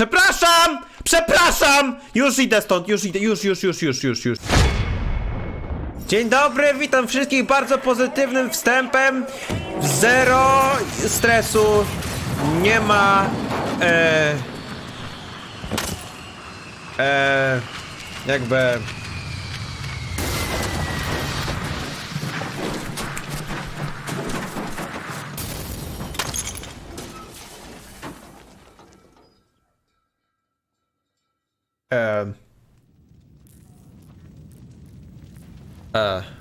Przepraszam! Przepraszam! Już idę stąd, już idę, już, już, już, już, już, już. Dzień dobry, witam wszystkich bardzo pozytywnym wstępem. Zero stresu. Nie ma. E, e, jakby. E, e.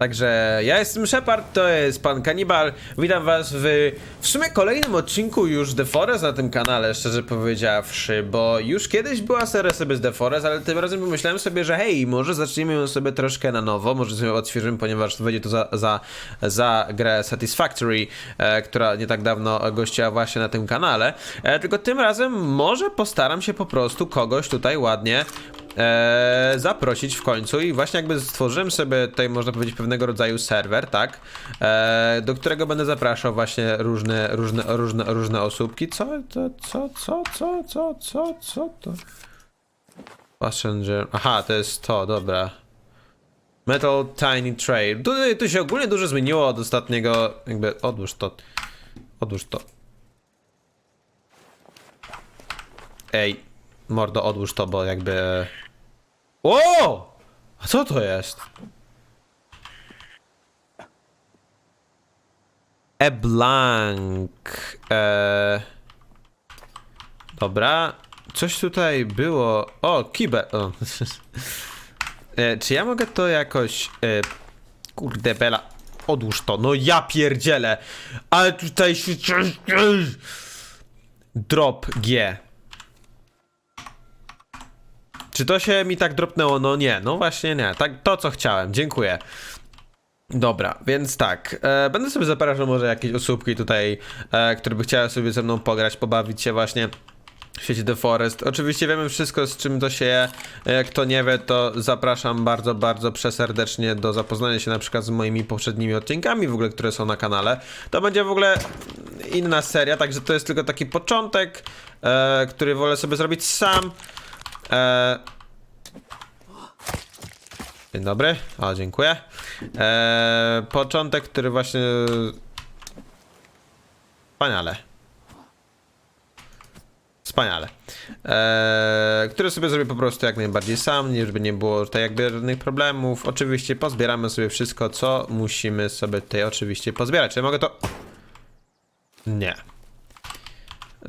Także ja jestem Shepard, to jest pan Kanibal. Witam was w w sumie kolejnym odcinku już The Forest na tym kanale, szczerze powiedziawszy, bo już kiedyś była seria sobie z The Forest, ale tym razem pomyślałem sobie, że hej, może zacznijmy ją sobie troszkę na nowo, może sobie odświeżymy, ponieważ wyjdzie to za, za, za grę Satisfactory, e, która nie tak dawno gościła właśnie na tym kanale. E, tylko tym razem może postaram się po prostu kogoś tutaj ładnie e, zaprosić w końcu i właśnie jakby stworzyłem sobie tutaj można powiedzieć pewnego rodzaju serwer, tak, e, do którego będę zapraszał właśnie różne, różne, różne, różne osóbki. Co, to, co, co, co, co, co, co to? Passenger, aha, to jest to, dobra. Metal Tiny Trail. Tu, tu się ogólnie dużo zmieniło od ostatniego, jakby, odłóż to, odłóż to. Ej, mordo, odłóż to, bo jakby... O! A co to jest? E blank. E... Dobra. Coś tutaj było. O, kiber. O. e, czy ja mogę to jakoś. E... Kurde, bela. Odłóż to. No ja pierdzielę. Ale tutaj się. Drop G. Czy to się mi tak dropnęło? No nie, no właśnie nie. Tak, to co chciałem. Dziękuję. Dobra, więc tak, e, będę sobie zapraszał może jakieś osóbki tutaj, e, które by chciały sobie ze mną pograć, pobawić się właśnie w świecie The Forest. Oczywiście wiemy wszystko z czym to się je, E, kto nie wie to zapraszam bardzo, bardzo przeserdecznie do zapoznania się na przykład z moimi poprzednimi odcinkami w ogóle, które są na kanale. To będzie w ogóle inna seria, także to jest tylko taki początek, e, który wolę sobie zrobić sam. E, Dzień dobry. O, dziękuję. Eee, początek, który właśnie. Wspaniale. Wspaniale. Eee, który sobie zrobię po prostu jak najbardziej sam, nie żeby nie było tutaj jakby żadnych problemów. Oczywiście pozbieramy sobie wszystko, co musimy sobie tutaj oczywiście pozbierać. Czy mogę to. Nie.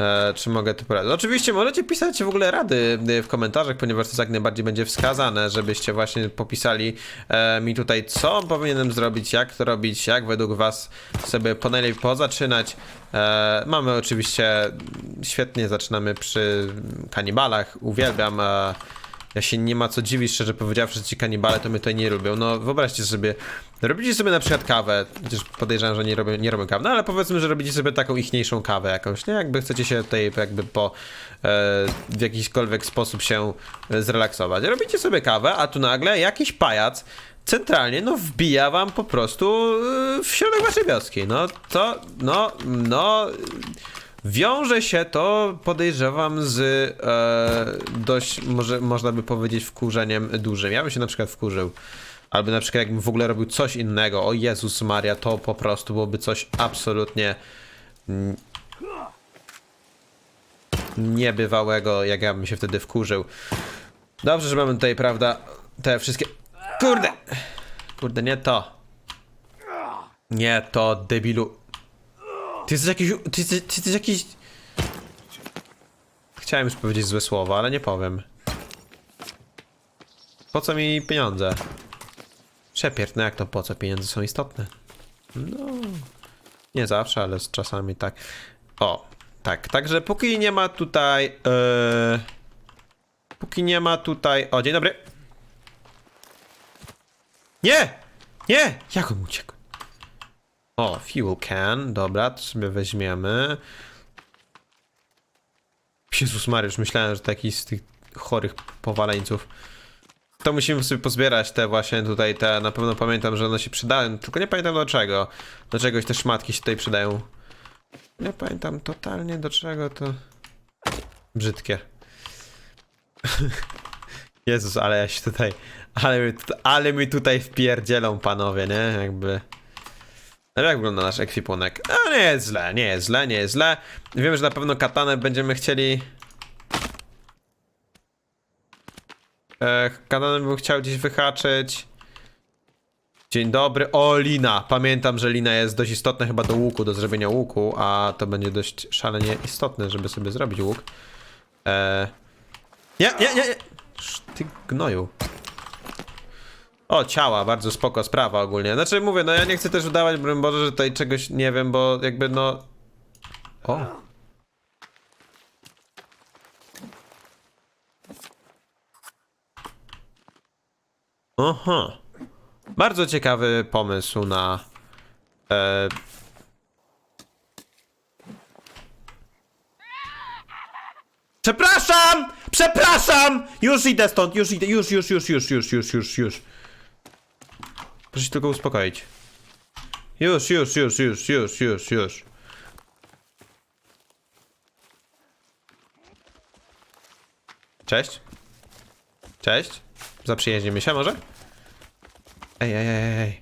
E, czy mogę to poradzić? Oczywiście możecie pisać w ogóle rady e, w komentarzach, ponieważ to jak najbardziej będzie wskazane, żebyście właśnie popisali e, mi tutaj, co powinienem zrobić, jak to robić, jak według was sobie po najlepiej pozaczynać. Mamy oczywiście, świetnie zaczynamy przy kanibalach, uwielbiam. Ja się nie ma co dziwić, szczerze powiedziawszy, że ci kanibale to mnie tutaj nie lubią. No wyobraźcie sobie, robicie sobie na przykład kawę, chociaż podejrzewam, że nie robią, nie robią kawy, no ale powiedzmy, że robicie sobie taką ichniejszą kawę jakąś, nie? Jakby chcecie się tutaj jakby po, e, w jakiśkolwiek sposób się e, zrelaksować. Robicie sobie kawę, a tu nagle jakiś pajac centralnie, no wbija wam po prostu e, w środek waszej wioski. No to, no, no... Wiąże się to, podejrzewam, z e, dość, może, można by powiedzieć, wkurzeniem dużym. Ja bym się na przykład wkurzył. Albo na przykład jakbym w ogóle robił coś innego. O Jezus Maria, to po prostu byłoby coś absolutnie niebywałego, jak ja bym się wtedy wkurzył. Dobrze, że mamy tutaj, prawda, te wszystkie... Kurde! Kurde, nie to. Nie to, debilu. Ty jesteś jakiś. Ty, ty, ty jesteś jakiś. Chciałem już powiedzieć złe słowa, ale nie powiem. Po co mi pieniądze? Przepierd, no jak to po co? Pieniądze są istotne. No. Nie zawsze, ale czasami tak. O, tak. Także póki nie ma tutaj. Yy, póki nie ma tutaj. O, dzień dobry. Nie! Nie! Jak on uciekł? O, fuel can, dobra, to sobie weźmiemy. Jezus Mariusz, myślałem, że to jakiś z tych chorych powaleńców. To musimy sobie pozbierać te właśnie tutaj, te, na pewno pamiętam, że one się przydają, tylko nie pamiętam do czego. Do czegoś te szmatki się tutaj przydają. Nie pamiętam totalnie do czego to... Brzydkie. Jezus, ale ja się tutaj... Ale ale mi tutaj wpierdzielą panowie, nie? Jakby... Jak wygląda nasz ekwipunek? A nie jest źle, nie jest źle, nie jest źle. Wiem, że na pewno katanę będziemy chcieli... E, katanę bym chciał gdzieś wyhaczyć. Dzień dobry. O, lina. Pamiętam, że lina jest dość istotna chyba do łuku, do zrobienia łuku, a to będzie dość szalenie istotne, żeby sobie zrobić łuk. E... Nie, nie, nie, nie. Ty gnoju. O, ciała, bardzo spoko sprawa ogólnie. Znaczy mówię, no ja nie chcę też udawać, broń Boże, że tutaj czegoś nie wiem, bo jakby no... O. Aha. Bardzo ciekawy pomysł na... E... Przepraszam! Przepraszam! Już idę stąd, już idę, już, już, już, już, już, już, już, już. Proszę się tylko uspokoić. Już, już, już, już, już, już, już. Cześć. Cześć. Zaprzyjaźnimy się może? Ej, ej, ej, ej.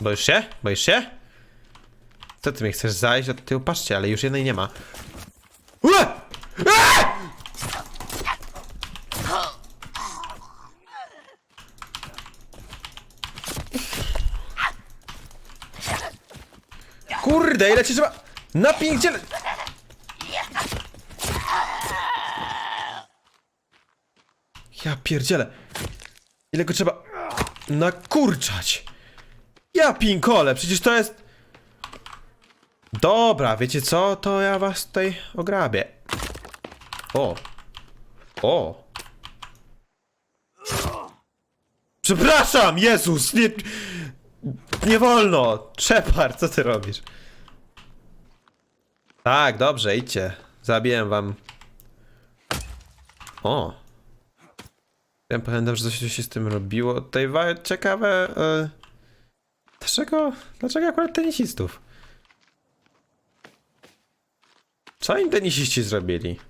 Boisz się? Boisz się? Co ty mnie chcesz zajść od tyłu? Patrzcie, ale już jednej nie ma. Ue! Eee! Kurde, ile Napierdziele... Ja pierdzielę. Ile go trzeba nakurczać? Ja pinkole, przecież to jest... Dobra, wiecie co? To ja was tutaj ograbię. O. O. Przepraszam, Jezus, nie... Nie wolno! Trzepar, co ty robisz? Tak, dobrze, idźcie. Zabiję wam. O. Ja pamiętam, że coś się z tym robiło. Wa- ciekawe. E... Dlaczego? Dlaczego akurat tenisistów? Co im tenisiści zrobili?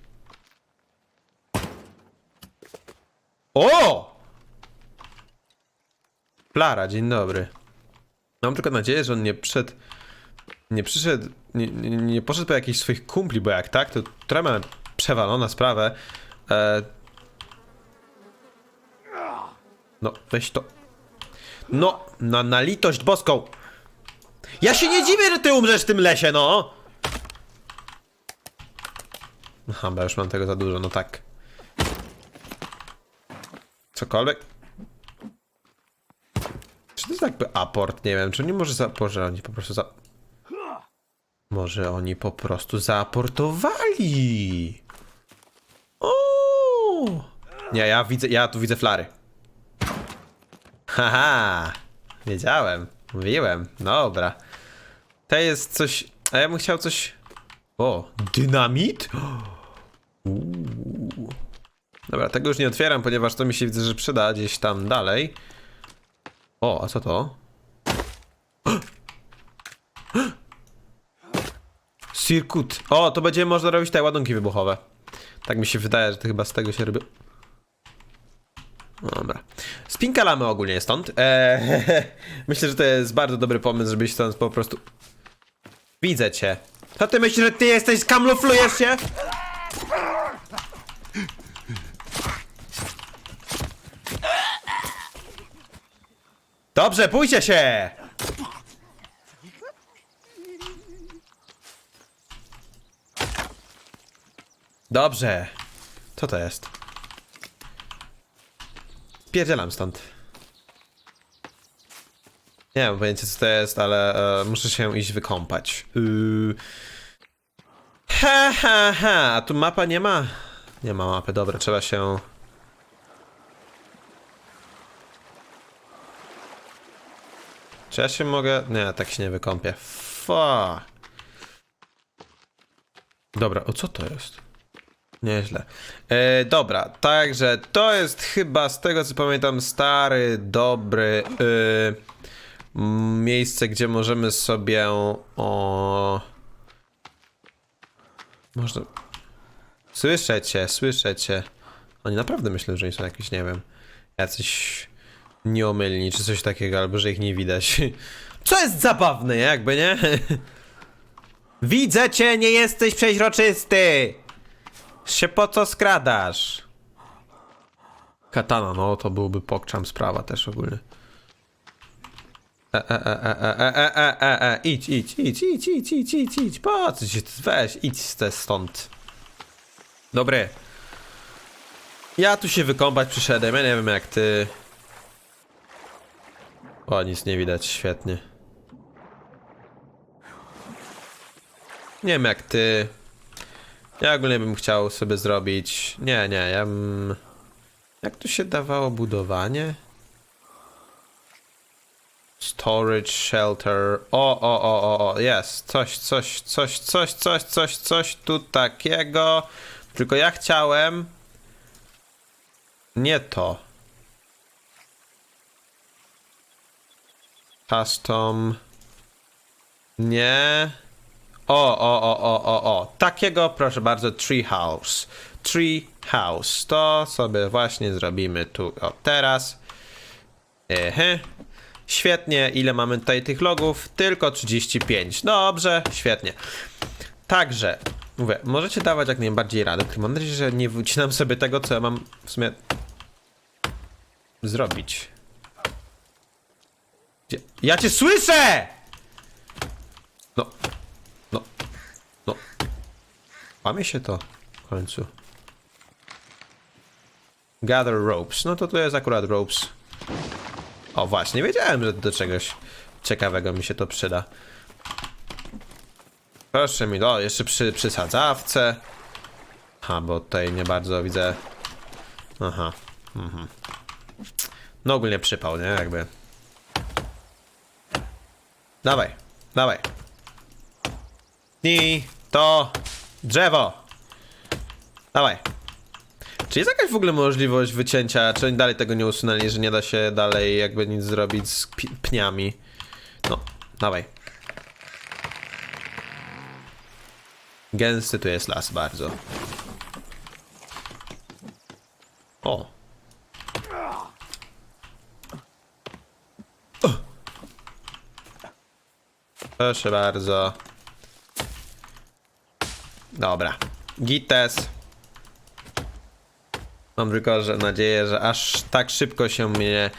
O! Plara, dzień dobry. Mam tylko nadzieję, że on nie przyszedł. Nie przyszedł. Nie, nie, nie poszedł po jakichś swoich kumpli, bo jak tak, to trema przewalona sprawę. E... No, weź to. No, na, na litość boską. Ja się nie dziwię, że ty umrzesz w tym lesie, no! Aha, bo już mam tego za dużo, no tak. Cokolwiek. Czy to jest jakby aport? Nie wiem, czy nie może za... Może oni po prostu za... Może oni po prostu zaaportowali. O! Nie, ja widzę, ja tu widzę flary. Haha! Wiedziałem, mówiłem, dobra. To jest coś... A ja bym chciał coś... O, dynamit? Uuu. Dobra, tego już nie otwieram, ponieważ to mi się widzę, że przyda gdzieś tam dalej. O, a co to? Circuit. O, to będzie można robić te ładunki wybuchowe. Tak mi się wydaje, że to chyba z tego się robi. Dobra. Spinkalamy ogólnie stąd. Eee, myślę, że to jest bardzo dobry pomysł, żebyś stąd po prostu... Widzę cię. Co ty myślisz, że ty jesteś, skamuflujesz się? Dobrze, pójdzie się! Dobrze. Co to jest? Pierdzielam stąd. Nie mam pojęcia co to jest, ale e, muszę się iść wykąpać. Yy... Ha, ha, ha. A tu mapa nie ma? Nie ma mapy, dobra, trzeba się... Czy ja się mogę... Nie, tak się nie wykąpię. Fa. Dobra, o co to jest? Nieźle. E, dobra, także to jest chyba z tego co pamiętam stary, dobry. Mm, miejsce, gdzie możemy sobie o... Można... Słyszę cię, słyszę cię. Oni naprawdę myślą, że oni są jakieś, nie wiem, jacyś nieomylni, czy coś takiego, albo że ich nie widać. Co jest zabawne, jakby, nie? Widzę cię, nie jesteś przeźroczysty! Się po co skradasz? Katana, no to byłby pokczam sprawa też ogólnie. E, e, e, e, e, e, e, e, e, idź, idź, idź, idź, idź, idź, idź, idź, po co się, weź, idź stąd. Dobry. Ja tu się wykąpać przyszedłem, ja nie wiem jak ty. O, nic nie widać, świetnie. Nie wiem jak ty. Ja ogólnie bym chciał sobie zrobić. Nie, nie, ja bym. Jak tu się dawało budowanie? Storage, shelter. O, o, o, o, o, jest. Coś, coś, coś, coś, coś, coś, coś tu takiego. Tylko ja chciałem. Nie to. Custom. Nie. O, o, o, o, o, o. Takiego, proszę bardzo, tree house. Tree house. To sobie właśnie zrobimy tu, o, teraz. Ehe. Świetnie. Ile mamy tutaj tych logów? Tylko 35. Dobrze, świetnie. Także, mówię, możecie dawać jak najbardziej radę. Tylko mam nadzieję, że nie wycinam sobie tego, co ja mam w sumie zrobić. Gdzie? Ja cię słyszę! No. No. No. Łamie się to w końcu. Gather ropes. No to tu jest akurat ropes. O właśnie, wiedziałem, że do czegoś ciekawego mi się to przyda. Proszę mi, o, jeszcze przy, przy sadzawce. Ha, bo tutaj nie bardzo widzę. Aha. Mhm. No ogólnie przypał, nie? Jakby. Dawaj, dawaj. I to drzewo. Dawaj. Czy jest jakaś w ogóle możliwość wycięcia, czy oni dalej tego nie usunęli, że nie da się dalej jakby nic zrobić z pniami? No, dawaj. Gęsty tu jest las bardzo. O. Proszę bardzo. Dobra. Gites. Mam tylko że nadzieję, że aż tak szybko się mnie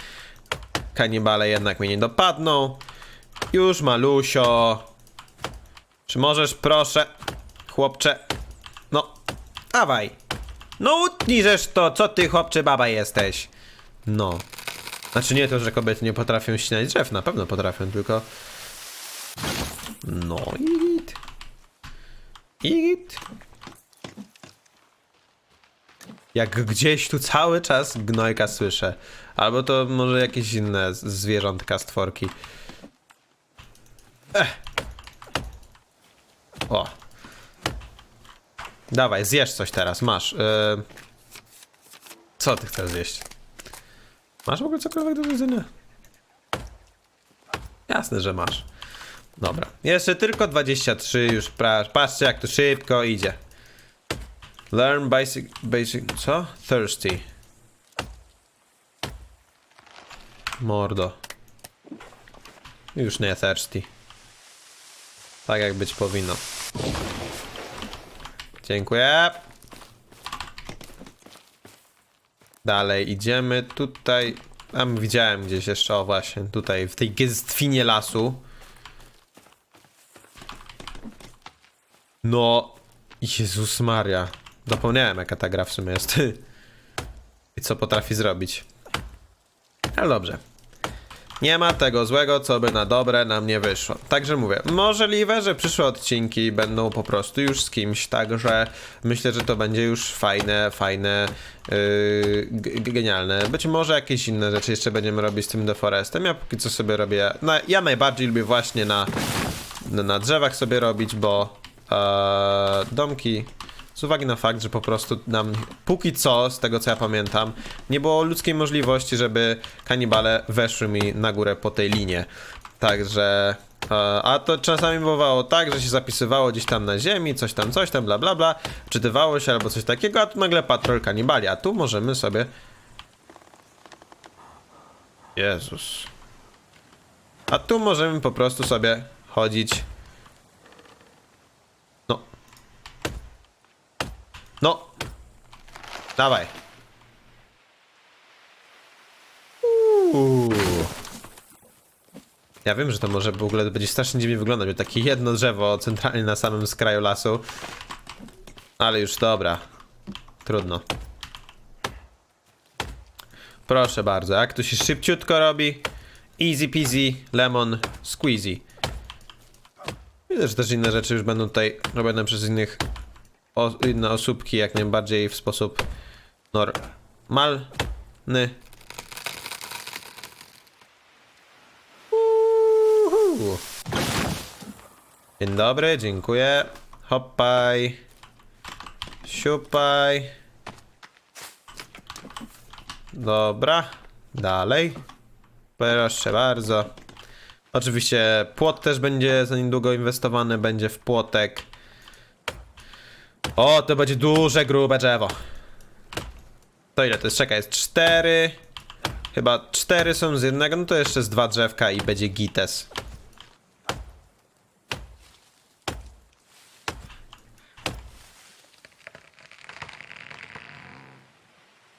kanibale jednak mnie nie dopadną. Już malusio. Czy możesz proszę, chłopcze? No, dawaj. No utnijżesz to, co ty chłopcze baba jesteś. No. Znaczy nie to, że kobiety nie potrafią ścinać drzew, na pewno potrafią, tylko... No i. I. Jak gdzieś tu cały czas gnojka słyszę. Albo to może jakieś inne zwierzątka, stworki. Ech. O. Dawaj, zjesz coś teraz, masz. Yy... Co ty chcesz zjeść? Masz w ogóle cokolwiek do jedzenia? Jasne, że masz. Dobra. Jeszcze tylko 23, już pra... patrzcie jak to szybko idzie. Learn basic, basic, co? Thirsty. Mordo. Już nie thirsty. Tak jak być powinno. Dziękuję. Dalej idziemy tutaj. Tam widziałem gdzieś jeszcze, o właśnie, tutaj w tej gęstwinie lasu. No, Jezus Maria. Zapomniałem jaka ta gra w sumie jest. I co potrafi zrobić. Ale dobrze. Nie ma tego złego, co by na dobre nam nie wyszło. Także mówię, możliwe, że przyszłe odcinki będą po prostu już z kimś, także myślę, że to będzie już fajne, fajne, yy, genialne. Być może jakieś inne rzeczy jeszcze będziemy robić z tym deforestem. Ja póki co sobie robię, no, ja najbardziej lubię właśnie na, na drzewach sobie robić, bo e, domki z uwagi na fakt, że po prostu nam póki co, z tego co ja pamiętam, nie było ludzkiej możliwości, żeby kanibale weszły mi na górę po tej linie. Także. e, A to czasami bywało tak, że się zapisywało gdzieś tam na ziemi, coś tam, coś tam, bla bla bla, czytywało się albo coś takiego, a tu nagle patrol kanibali, a tu możemy sobie. Jezus. A tu możemy po prostu sobie chodzić. No. Dawaj. Uuu. Ja wiem, że to może w ogóle będzie strasznie dziwnie wyglądać, bo takie jedno drzewo centralnie na samym skraju lasu. Ale już dobra. Trudno. Proszę bardzo, jak to się szybciutko robi. Easy peasy, lemon, squeezy. Widzę, że też inne rzeczy już będą tutaj robione przez innych inne osóbki, jak najbardziej w sposób normalny. Uhu. Dzień dobry, dziękuję. Hoppaj. Siupaj. Dobra, dalej. Proszę bardzo. Oczywiście płot też będzie za niedługo inwestowany, będzie w płotek. O, to będzie duże, grube drzewo. To ile to jest? Jest cztery. Chyba cztery są z jednego, no to jeszcze z dwa drzewka i będzie gites.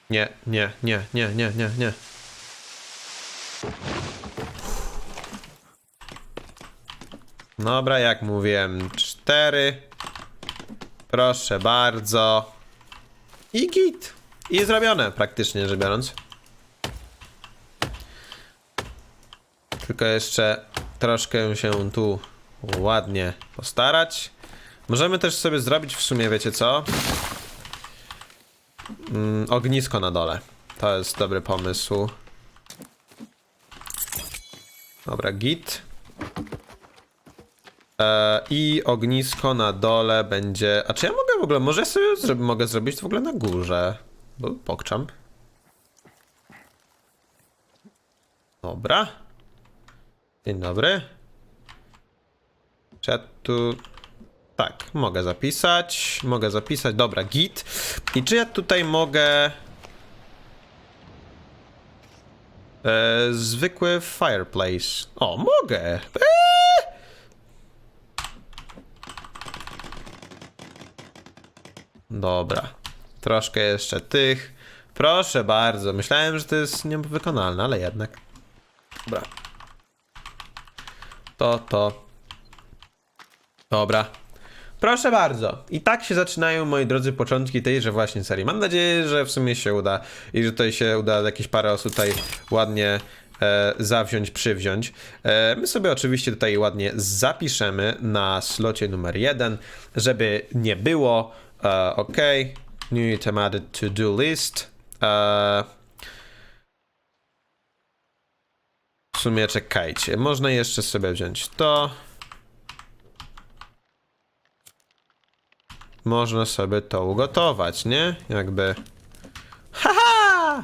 Nie, nie, nie, nie, nie, nie, nie. Dobra, jak mówiłem, cztery. Proszę bardzo. I git. I zrobione, praktycznie rzecz biorąc. Tylko jeszcze troszkę się tu ładnie postarać. Możemy też sobie zrobić w sumie, wiecie co? Mm, ognisko na dole. To jest dobry pomysł. Dobra, git. E, I ognisko na dole będzie. A czy ja mogę w ogóle. Może sobie zro mogę zrobić w ogóle na górze? Bo pokczam. Dobra. Dzień dobry. Czy ja tu. Tak, mogę zapisać. Mogę zapisać. Dobra, git. I czy ja tutaj mogę. E, zwykły fireplace. O, mogę. Eee! Dobra. Troszkę jeszcze tych. Proszę bardzo. Myślałem, że to jest niewykonalne, ale jednak. Dobra. To, to. Dobra. Proszę bardzo. I tak się zaczynają, moi drodzy, początki tejże właśnie serii. Mam nadzieję, że w sumie się uda i że tutaj się uda jakieś parę osób tutaj ładnie e, zawziąć, przywziąć. E, my sobie oczywiście tutaj ładnie zapiszemy na slocie numer jeden, żeby nie było. E, ok. New item added to do list. E, w sumie czekajcie. Można jeszcze sobie wziąć to. można sobie to ugotować, nie? Jakby. Haha!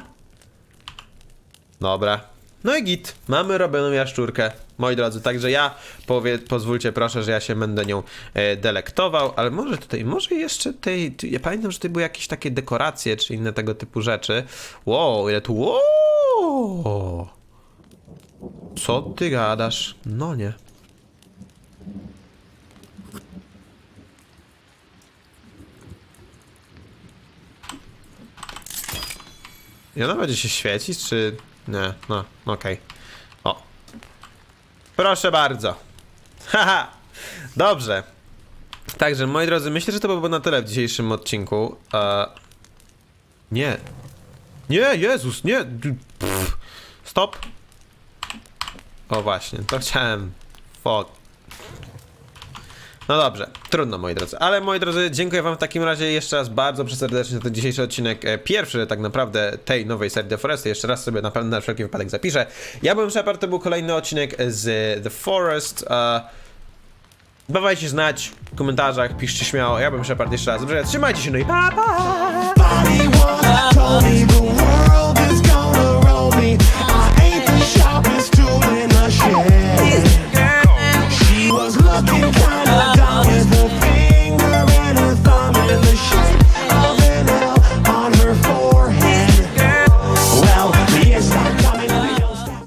Dobra. No i git. Mamy robioną jaszczurkę, moi drodzy. Także ja powie, pozwólcie proszę, że ja się będę nią e, delektował, ale może tutaj, może jeszcze tej. tu- Ja pamiętam, że tutaj były jakieś takie dekoracje, czy inne tego typu rzeczy. Wow, ile tu. Wow! Co ty gadasz? No nie. I ona będzie się świecić, czy... Nie, no, okej. O. Proszę bardzo. Haha. Dobrze. Także, moi drodzy, myślę, że to by było na tyle w dzisiejszym odcinku. E... Nie. Nie, Jezus, nie. Pff. Stop. O właśnie, to chciałem. Fuck. No dobrze, trudno moi drodzy. Ale moi drodzy, dziękuję wam w takim razie jeszcze raz bardzo serdecznie za ten dzisiejszy odcinek. e, Pierwszy tak naprawdę tej nowej serii The Forest. Jeszcze raz sobie na pewno na wszelki wypadek zapiszę. Ja byłem Shepard, to był kolejny odcinek z The Forest. E, Dawajcie znać w komentarzach, piszcie śmiało. Ja bym Shepard jeszcze raz. Dobrze, trzymajcie się, no i pa pa! Body